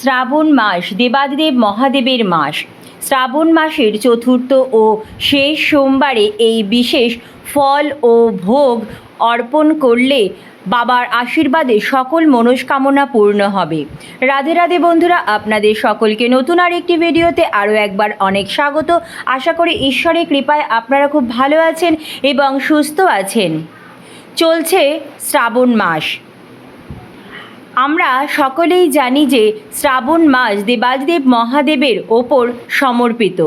শ্রাবণ মাস, দেবাদিদেব মহাদেবের মাস। শ্রাবণ মাসের চতুর্থ ও শেষ সোমবারে এই বিশেষ ফল ও ভোগ অর্পণ করলে বাবার আশীর্বাদে সকল মনস্কামনা পূর্ণ হবে। রাধে রাধে বন্ধুরা, আপনাদের সকলকে নতুন আর একটি ভিডিওতে আরও একবার অনেক স্বাগত। আশা করি ঈশ্বরের কৃপায় আপনারা খুব ভালো আছেন এবং সুস্থ আছেন। চলছে শ্রাবণ মাস। আমরা সকলেই জানি যে শ্রাবণ মাস দেবাদিদেব মহাদেবের ওপর সমর্পিত।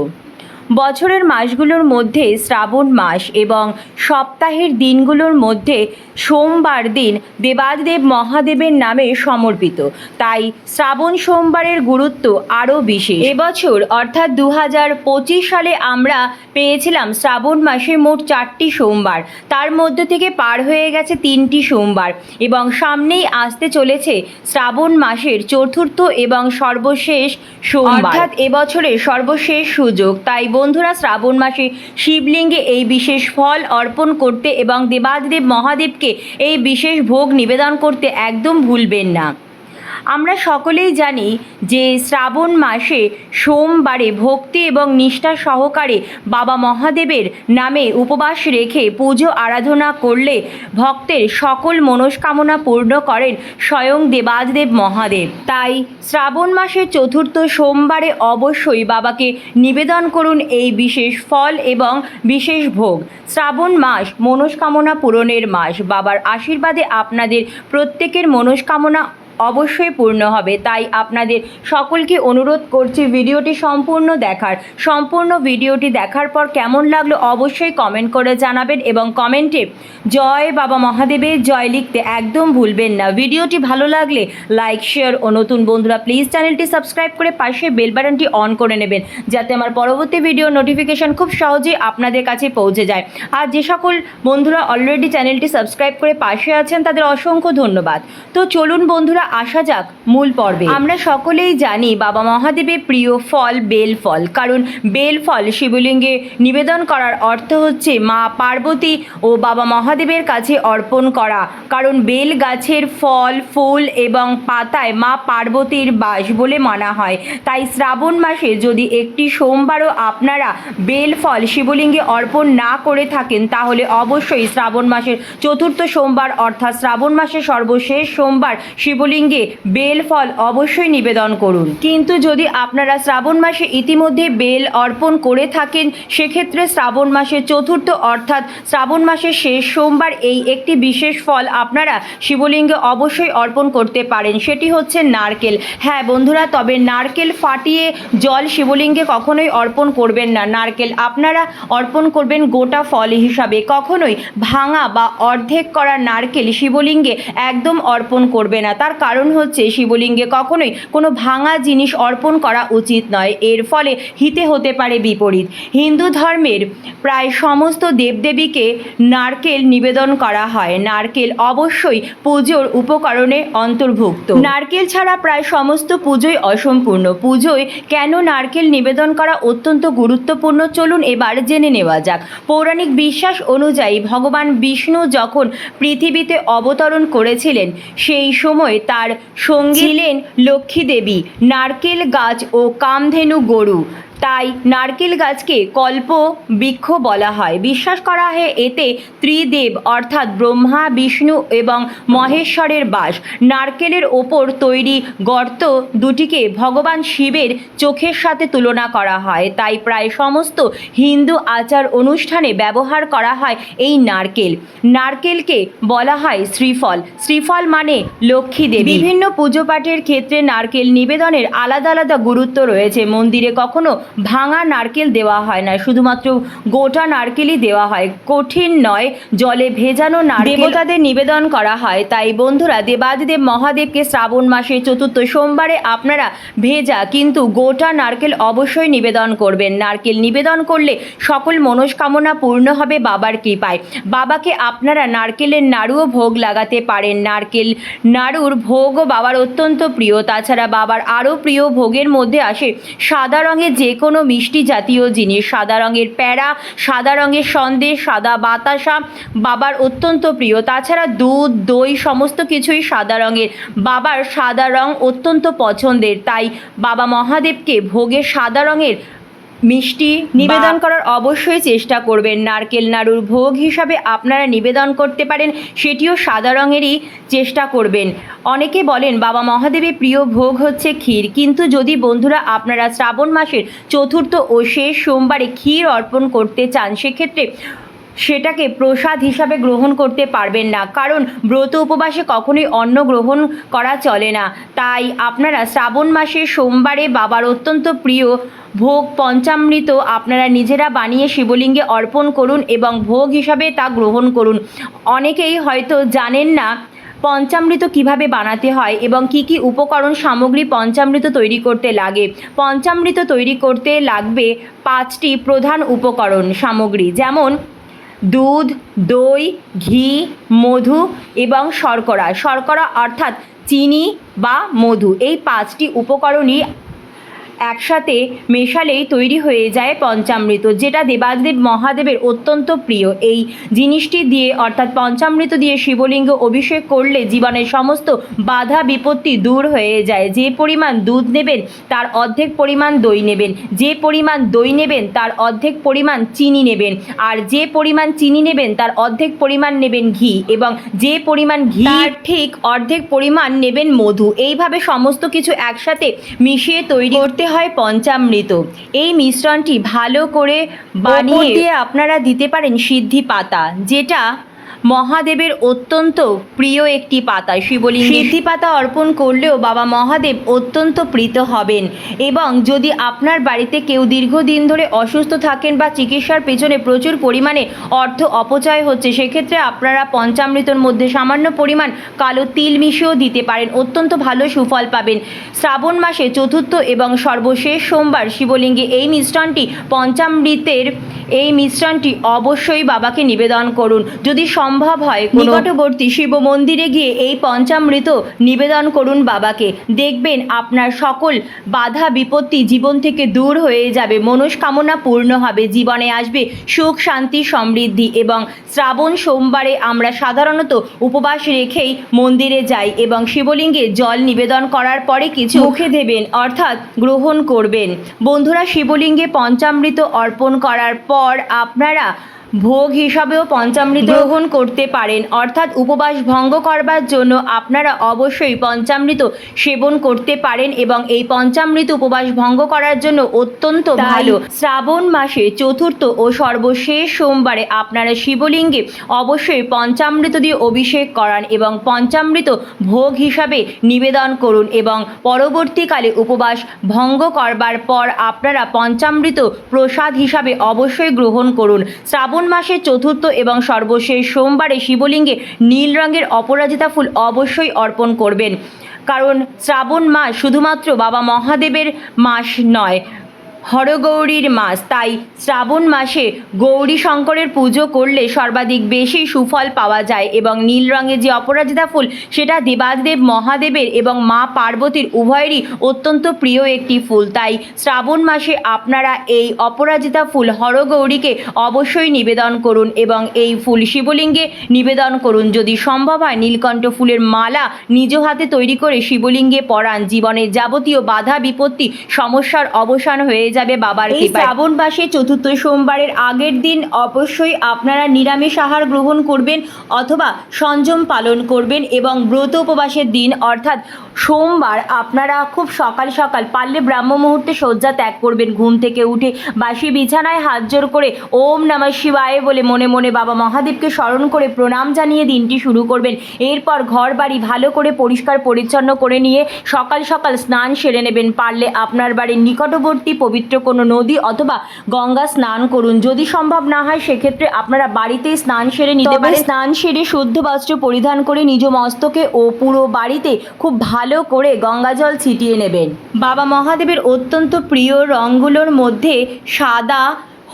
বছরের মাসগুলোর মধ্যে শ্রাবণ মাস এবং সপ্তাহের দিনগুলোর মধ্যে সোমবার দিন দেবাদিদেব মহাদেবের নামে সমর্পিত। তাই শ্রাবণ সোমবারের গুরুত্ব আরও বিশেষ। এবছর অর্থাৎ দু হাজার পঁচিশ সালে আমরা পেয়েছিলাম শ্রাবণ মাসে মোট চারটি সোমবার। তার মধ্যে থেকে পার হয়ে গেছে তিনটি সোমবার এবং সামনেই আসতে চলেছে শ্রাবণ মাসের চতুর্থ এবং সর্বশেষ সোমবার। অর্থাৎ এবছরের সর্বশেষ সুযোগ, তাই বন্ধুরা, শ্রাবণ মাসে শিবলিঙ্গে এই বিশেষ ফল অর্পণ করতে এবং দেবাদিদেব মহাদেবকে এই বিশেষ ভোগ নিবেদন করতে একদম ভুলবেন না। আমরা সকলেই জানি যে শ্রাবণ মাসে সোমবারে ভক্তি এবং নিষ্ঠা সহকারে বাবা মহাদেবের নামে উপবাস রেখে পুজো আরাধনা করলে ভক্তের সকল মনস্কামনা পূর্ণ করেন স্বয়ং দেবাদেব মহাদেব। তাই শ্রাবণ মাসের চতুর্থ সোমবারে অবশ্যই বাবাকে নিবেদন করুন এই বিশেষ ফল এবং বিশেষ ভোগ। শ্রাবণ মাস মনস্কামনা পূরণের মাস। বাবার আশীর্বাদে আপনাদের প্রত্যেকের মনস্কামনা অবশ্যই পূর্ণ হবে। তাই আপনাদের সকলকে অনুরোধ করছি ভিডিওটি সম্পূর্ণ দেখার। সম্পূর্ণ ভিডিওটি দেখার পর কেমন লাগল অবশ্যই কমেন্ট করে জানাবেন এবং কমেন্টে জয় বাবা মহাদেবের জয় লিখতে একদম ভুলবেন না। ভিডিওটি ভালো লাগলে লাইক, শেয়ার ও নতুন বন্ধুরা প্লিজ চ্যানেলটি সাবস্ক্রাইব করে পাশে বেল বাটনটি অন করে নেবেন যাতে আমার পরবর্তী ভিডিও নোটিফিকেশন খুব সহজেই আপনাদের কাছে পৌঁছে যায়। আর যে সকল বন্ধুরা অলরেডি চ্যানেলটি সাবস্ক্রাইব করে পাশে আছেন তাদের অসংখ্য ধন্যবাদ। তো চলুন বন্ধুরা আসা যাক মূল পর্বে। আমরা সকলেই জানি বাবা মহাদেবের প্রিয় ফল বেল ফল, কারণ বেল ফল শিবলিঙ্গে নিবেদন করার অর্থ হচ্ছে মা পার্বতী ও বাবা মহাদেবের কাছে অর্পণ করা। কারণ বেল গাছের ফল, ফুল এবং পাতায় মা পার্বতীর বাস বলে মানা হয়। তাই শ্রাবণ মাসে যদি একটি সোমবারও আপনারা বেল ফল শিবলিঙ্গে অর্পণ না করে থাকেন, তাহলে অবশ্যই শ্রাবণ মাসের চতুর্থ সোমবার, অর্থাৎ শ্রাবণ মাসের সর্বশেষ সোমবার শিবলিঙ্গে বেল ফল অবশ্যই নিবেদন করুন। কিন্তু যদি আপনারা শ্রাবণ মাসে ইতিমধ্যে বেল অর্পণ করে থাকেন, সেক্ষেত্রে শ্রাবণ মাসের চতুর্থ অর্থাৎ শ্রাবণ মাসের শেষ সোমবার এই একটি বিশেষ ফল আপনারা শিবলিঙ্গে অবশ্যই অর্পণ করতে পারেন। সেটি হচ্ছে নারকেল। হ্যাঁ বন্ধুরা, তবে নারকেল ফাটিয়ে জল শিবলিঙ্গে কখনোই অর্পণ করবেন না। নারকেল আপনারা অর্পণ করবেন গোটা ফল হিসাবে। কখনোই ভাঙা বা অর্ধেক করা নারকেল শিবলিঙ্গে একদম অর্পণ করবে না। তার কারণ হচ্ছে শিবলিঙ্গে কখনোই কোনো ভাঙা জিনিস অর্পণ করা উচিত নয়। এর ফলে হিতে হতে পারে বিপরীত। হিন্দু ধর্মের প্রায় সমস্ত দেবদেবীকে নারকেল নিবেদন করা হয়। নারকেল অবশ্যই পুজোর উপকরণে অন্তর্ভুক্ত। নারকেল ছাড়া প্রায় সমস্ত পুজোই অসম্পূর্ণ। পুজোয় কেন নারকেল নিবেদন করা অত্যন্ত গুরুত্বপূর্ণ? চলুন এবার জেনে নেওয়া যাক। পৌরাণিক বিশ্বাস অনুযায়ী ভগবান বিষ্ণু যখন পৃথিবীতে অবতরণ করেছিলেন, সেই সময় তার সঙ্গী ছিলেন লক্ষ্মীদেবী নারকেল গাছ ও কামধেনু গরু। তাই নারকেল গাছকে কল্প বৃক্ষ বলা হয়। বিশ্বাস করা হয় এতে ত্রিদেব অর্থাৎ ব্রহ্মা, বিষ্ণু এবং মহেশ্বরের বাস। নারকেলের ওপর তৈরি গর্ত দুটিকে ভগবান শিবের চোখের সাথে তুলনা করা হয়। তাই প্রায় সমস্ত হিন্দু আচার অনুষ্ঠানে ব্যবহার করা হয় এই নারকেল। নারকেলকে বলা হয় শ্রীফল। শ্রীফল মানে লক্ষ্মী দেবী। বিভিন্ন পুজো পাঠের ক্ষেত্রে নারকেল নিবেদনের আলাদা আলাদা গুরুত্ব রয়েছে। মন্দিরে কখনো ভাঙা নারকেল দেওয়া হয় না, শুধুমাত্র গোটা নারকেলই দেওয়া হয়। কঠিন নয়, জলে ভেজানো নারকেল দেবতাদের নিবেদন করা হয়। তাই বন্ধুরা, দেবাদিদেব মহাদেবকে শ্রাবণ মাসে চতুর্থ সোমবারে আপনারা ভেজা কিন্তু গোটা নারকেল অবশ্যই নিবেদন করবেন। নারকেল নিবেদন করলে সকল মনস্কামনা পূর্ণ হবে বাবার কৃপায়। বাবাকে আপনারা নারকেলের নাড়ুও ভোগ লাগাতে পারেন। নারকেল নাড়ুর ভোগও বাবার অত্যন্ত প্রিয়। তাছাড়া বাবার আরও প্রিয় ভোগের মধ্যে আসে সাদা রঙের যে কোনো মিষ্টি জাতীয় জিনিস, সাদা রঙের প্যাড়া সাদা রঙের সন্দেশ, সাদা বাতাসা, বাবার অত্যন্ত প্রিয়। তাছাড়া দুধ, দই, সমস্ত কিছুই সাদা রঙের। বাবার সাদা রং অত্যন্ত পছন্দের, তাই বাবা মহাদেবকে ভোগে সাদা রঙের মিষ্টি নিবেদন করার অবশ্যই চেষ্টা করবেন। নারকেল নাড়ুর ভোগ হিসাবে আপনারা নিবেদন করতে পারেন সেটিও সাদা রঙেরই চেষ্টা করবেন। অনেকে বলেন বাবা মহাদেবের প্রিয় ভোগ হচ্ছে ক্ষীর। কিন্তু যদি বন্ধুরা আপনারা শ্রাবণ মাসের চতুর্থ ও শেষ সোমবারে ক্ষীর অর্পণ করতে চান সেক্ষেত্রে সেটাকে প্রসাদ হিসাবে গ্রহণ করতে পারবেন না, কারণ ব্রত উপবাসে কখনোই অন্ন গ্রহণ করা চলে না। তাই আপনারা শ্রাবণ মাসের সোমবারে বাবার অত্যন্ত প্রিয় ভোগ পঞ্চামৃত আপনারা নিজেরা বানিয়ে শিবলিঙ্গে অর্পণ করুন এবং ভোগ হিসাবে তা গ্রহণ করুন। অনেকেই হয়তো জানেন না পঞ্চামৃত কীভাবে বানাতে হয় এবং কি কি উপকরণ সামগ্রী পঞ্চামৃত তৈরি করতে লাগে। পঞ্চামৃত তৈরি করতে লাগবে পাঁচটি প্রধান উপকরণ সামগ্রী, যেমন দুধ দই ঘি মধু এবং শর্করা। শর্করা অর্থাৎ চিনি বা মধু। এই পাঁচটি উপকরণই একসাথে মেশালেই তৈরি হয়ে যায় পঞ্চামৃত যেটা দেবাদেব মহাদেবের অত্যন্ত প্রিয়। এই জিনিসটি দিয়ে অর্থাৎ পঞ্চামৃত দিয়ে শিবলিঙ্গ অভিষেক করলে জীবনের সমস্ত বাধা বিপত্তি দূর হয়ে যায়। যে পরিমাণ দুধ নেবেন তার অর্ধেক পরিমাণ দই নেবেন। যে পরিমাণ দই নেবেন তার অর্ধেক পরিমাণ চিনি নেবেন। আর যে পরিমাণ চিনি নেবেন তার অর্ধেক পরিমাণ নেবেন ঘি। এবং যে পরিমাণ ঘি ঠিক অর্ধেক পরিমাণ নেবেন মধু। এইভাবে সমস্ত কিছু একসাথে মিশিয়ে তৈরি করতে হয় পঞ্চামৃত। এই মিশ্রণটি ভালো করে বানিয়ে দিয়ে আপনারা দিতে পারেন সিদ্ধি পাতা যেটা মহাদেবের অত্যন্ত প্রিয় একটি পাতা। শিবলিঙ্গ সিদ্ধি পাতা অর্পণ করলেও বাবা মহাদেব অত্যন্ত প্রীত হবেন এবং যদি আপনার বাড়িতে কেউ দীর্ঘদিন ধরে অসুস্থ থাকেন বা চিকিৎসার পেছনে প্রচুর পরিমাণে অর্থ অপচয় হচ্ছে সেক্ষেত্রে আপনারা পঞ্চামৃতর মধ্যে সামান্য পরিমাণ কালো তিল মিশিয়েও দিতে পারেন। অত্যন্ত ভালো সুফল পাবেন। শ্রাবণ মাসে চতুর্থ এবং সর্বশেষ সোমবার শিবলিঙ্গে এই মিশ্রণটি পঞ্চামৃতের এই মিশ্রণটি অবশ্যই বাবাকে নিবেদন করুন। যদি সম্ভব হয় নিকটবর্তী শিব মন্দিরে গিয়ে এই পঞ্চামৃত নিবেদন করুন বাবাকে। দেখবেন আপনার সকল বাধা বিপত্তি জীবন থেকে দূর হয়ে যাবে। মনস্কামনা পূর্ণ হবে, জীবনে আসবে সুখ, শান্তি, সমৃদ্ধি এবং শ্রাবণ সোমবারে আমরা সাধারণত উপবাস রেখেই মন্দিরে যাই এবং শিবলিঙ্গে জল নিবেদন করার পরে কিছু মুখে দেবেন, অর্থাৎ গ্রহণ করবেন। বন্ধুরা, শিবলিঙ্গে পঞ্চামৃত অর্পণ করার পর আপনারা ভোগ হিসাবেও পঞ্চামৃত গ্রহণ করতে পারেন। অর্থাৎ উপবাস ভঙ্গ করবার জন্য আপনারা অবশ্যই পঞ্চামৃত সেবন করতে পারেন এবং এই পঞ্চামৃত উপবাস ভঙ্গ করার জন্য অত্যন্ত ভালো। শ্রাবণ মাসে চতুর্থ ও সর্বশেষ সোমবারে আপনারা শিবলিঙ্গে অবশ্যই পঞ্চামৃত দিয়ে অভিষেক করান এবং পঞ্চামৃত ভোগ হিসাবে নিবেদন করুন এবং পরবর্তীকালে উপবাস ভঙ্গ করবার পর আপনারা পঞ্চামৃত প্রসাদ হিসাবে অবশ্যই গ্রহণ করুন। শ্রাবণ মাসের চতুর্থ এবং সর্বশেষ সোমবারে শিবলিঙ্গে নীল রঙের অপরাজিতা ফুল অবশ্যই অর্পণ করবেন। কারণ শ্রাবণ মাস শুধুমাত্র বাবা মহাদেবের মাস নয় হরগৌরীর মাস। তাই শ্রাবণ মাসে গৌরী শঙ্করের পুজো করলে সর্বাধিক বেশি সুফল পাওয়া যায় এবং নীল রঙের যে অপরাজিতা ফুল, সেটা দেবাদেব মহাদেবের এবং মা পার্বতীর উভয়েরই অত্যন্ত প্রিয় একটি ফুল। তাই শ্রাবণ মাসে আপনারা এই অপরাজিতা ফুল হরগৌরীকে অবশ্যই নিবেদন করুন এবং এই ফুল শিবলিঙ্গে নিবেদন করুন। যদি সম্ভব হয়, নীলকণ্ঠ ফুলের মালা নিজ হাতে তৈরি করে শিবলিঙ্গে পরান। জীবনের যাবতীয় বাধা বিপত্তি সমস্যার অবসান হয়ে যাবে বাবার এই শ্রাবণ মাসে চতুর্থ সোমবারের আগের দিন অবশ্যই আপনারা নিরামিষ আহার গ্রহণ করবেন অথবা সংযম পালন করবেন এবং ব্রত উপবাসের দিন অর্থাৎ সোমবার আপনারা খুব সকাল সকাল পারলে ব্রাহ্ম মুহূর্তে শয্যা ত্যাগ করবেন ঘুম থেকে উঠে বাসি বিছানায় হাত জোর করে ওম নমঃ শিবায় বলে মনে মনে বাবা মহাদেবকে স্মরণ করে প্রণাম জানিয়ে দিনটি শুরু করবেন। এরপর ঘর বাড়ি ভালো করে পরিষ্কার পরিচ্ছন্ন করে নিয়ে সকাল সকাল স্নান সেরে নেবেন। পারলে আপনার বাড়ির নিকটবর্তী পবিত্র কোনো নদী অথবা গঙ্গা স্নান করুন। যদি সম্ভব না হয় সেক্ষেত্রে আপনারা বাড়িতেই স্নান সেরে নিতে পারেন। স্নান সেরে শুদ্ধ বস্ত্র পরিধান করে নিজ মস্তকে ও পুরো বাড়িতে খুব ভালো করে গঙ্গা জল ছিটিয়ে নেবেন। বাবা মহাদেবের অত্যন্ত প্রিয় রঙগুলোর মধ্যে সাদা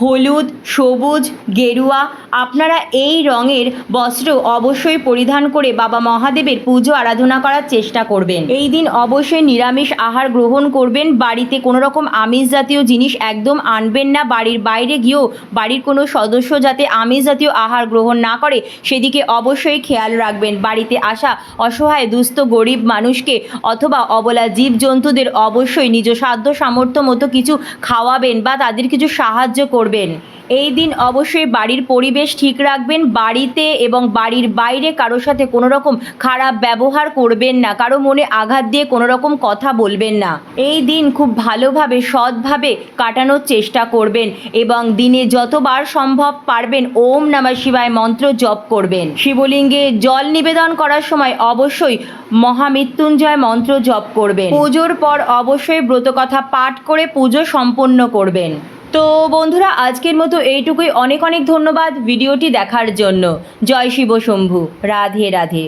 হলুদ, সবুজ, গেরুয়া, আপনারা এই রঙের বস্ত্র অবশ্যই পরিধান করে বাবা মহাদেবের পুজো আরাধনা করার চেষ্টা করবেন। এই দিন অবশ্যই নিরামিষ আহার গ্রহণ করবেন। বাড়িতে কোনো রকম আমিষ জাতীয় জিনিস একদম আনবেন না। বাড়ির বাইরে গিয়েও বাড়ির কোনো সদস্য যাতে আমিষ জাতীয় আহার গ্রহণ না করে, সেদিকে অবশ্যই খেয়াল রাখবেন। বাড়িতে আসা অসহায়, দুস্থ, গরিব মানুষকে অথবা অবলা জীবজন্তুদের অবশ্যই নিজ সাধ্য সামর্থ্য মতো কিছু খাওয়াবেন বা তাদের কিছু সাহায্য করবেন। এই দিন অবশ্যই বাড়ির পরিবেশ ঠিক রাখবেন, বাড়িতে এবং বাড়ির বাইরে কারোর সাথে কোনো রকম খারাপ ব্যবহার করবেন না, কারও মনে আঘাত দিয়ে কোনো রকম কথা বলবেন না। এই দিন খুব ভালোভাবে, সৎভাবে কাটানোর চেষ্টা করবেন এবং দিনে যতবার সম্ভব পারবেন ওম নমঃ শিবায় মন্ত্র জপ করবেন। শিবলিঙ্গে জল নিবেদন করার সময় অবশ্যই মহামৃত্যুঞ্জয় মন্ত্র জপ করবেন। পুজোর পর অবশ্যই ব্রতকথা পাঠ করে পুজো সম্পন্ন করবেন। তো বন্ধুরা, আজকের মতো এইটুকুই। অনেক অনেক ধন্যবাদ ভিডিওটি দেখার জন্য। জয় শিব শম্ভু। রাধে রাধে।